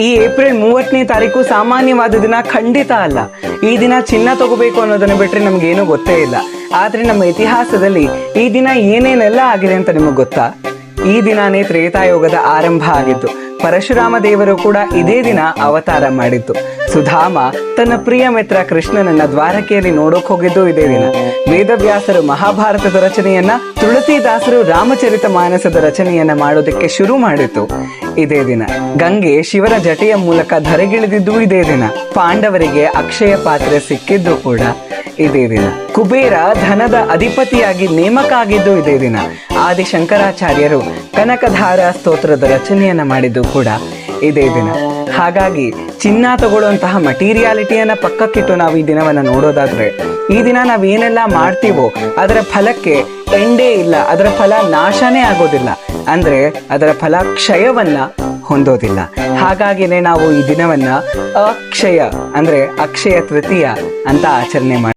ಈ ಏಪ್ರಿಲ್ ಮೂವತ್ತನೇ ತಾರೀಕು ಸಾಮಾನ್ಯವಾದ ದಿನ ಖಂಡಿತ ಅಲ್ಲ. ಈ ದಿನ ಚಿನ್ನ ತಗೋಬೇಕು ಅನ್ನೋದನ್ನ ಬಿಟ್ರೆ ನಮ್ಗೇನು ಗೊತ್ತೇ ಇಲ್ಲ. ಆದ್ರೆ ನಮ್ಮ ಇತಿಹಾಸದಲ್ಲಿ ಈ ದಿನ ಏನೇನೆಲ್ಲ ಆಗಿದೆ ಅಂತ ನಿಮಗೆ ಗೊತ್ತಾ? ಈ ದಿನಾನೇ ತ್ರೇತಾಯೋಗದ ಆರಂಭ ಆಗಿತ್ತು. ಪರಶುರಾಮ ದೇವರು ಕೂಡ ಇದೇ ದಿನ ಅವತಾರ ಮಾಡಿತ್ತು. ಸುಧಾಮ ತನ್ನ ಪ್ರಿಯ ಮಿತ್ರ ಕೃಷ್ಣನನ್ನ ದ್ವಾರಕೆಯಲ್ಲಿ ನೋಡೋಕ್ ಹೋಗಿದ್ದು ಇದೇ ದಿನ. ವೇದವ್ಯಾಸರು ಮಹಾಭಾರತದ ರಚನೆಯನ್ನ, ತುಳಸಿದಾಸರು ರಾಮಚರಿತ ಮಾನಸದ ರಚನೆಯನ್ನ ಮಾಡೋದಕ್ಕೆ ಶುರು ಮಾಡಿತು. ಇದೇ ದಿನ. ಗಂಗೆ ಶಿವನ ಜಟೆಯ ಮೂಲಕ ಧರೆಗಿಳಿದಿದ್ದು ಇದೇ ದಿನ. ಪಾಂಡವರಿಗೆ ಅಕ್ಷಯ ಪಾತ್ರೆ ಸಿಕ್ಕಿದ್ದು ಕೂಡ ಇದೇ ದಿನ. ಕುಬೇರ ಧನದ ಅಧಿಪತಿಯಾಗಿ ನೇಮಕ ಆಗಿದ್ದು ಇದೇ ದಿನ. ಆದಿ ಶಂಕರಾಚಾರ್ಯರು ಕನಕಧಾರ ಸ್ತೋತ್ರದ ರಚನೆಯನ್ನ ಮಾಡಿದ್ದು ಕೂಡ ಇದೇ ದಿನ. ಹಾಗಾಗಿ ಚಿನ್ನ ತಗೊಳ್ಳುವಂತಹ ಮಟೀರಿಯಾಲಿಟಿಯನ್ನ ಪಕ್ಕಕ್ಕಿಟ್ಟು ನಾವು ಈ ದಿನವನ್ನ ನೋಡೋದಾದ್ರೆ, ಈ ದಿನ ನಾವು ಏನೆಲ್ಲ ಮಾಡ್ತೀವೋ ಅದರ ಫಲಕ್ಕೆ ಎಂಡೇ ಇಲ್ಲ, ಅದರ ಫಲ ನಾಶನೇ ಆಗೋದಿಲ್ಲ. ಅಂದ್ರೆ ಅದರ ಫಲ ಕ್ಷಯವನ್ನ ಹೊಂದೋದಿಲ್ಲ. ಹಾಗಾಗಿನೇ ನಾವು ಈ ದಿನವನ್ನ ಅಕ್ಷಯ, ಅಂದ್ರೆ ಅಕ್ಷಯ ತೃತೀಯ ಅಂತ ಆಚರಣೆ ಮಾಡಿ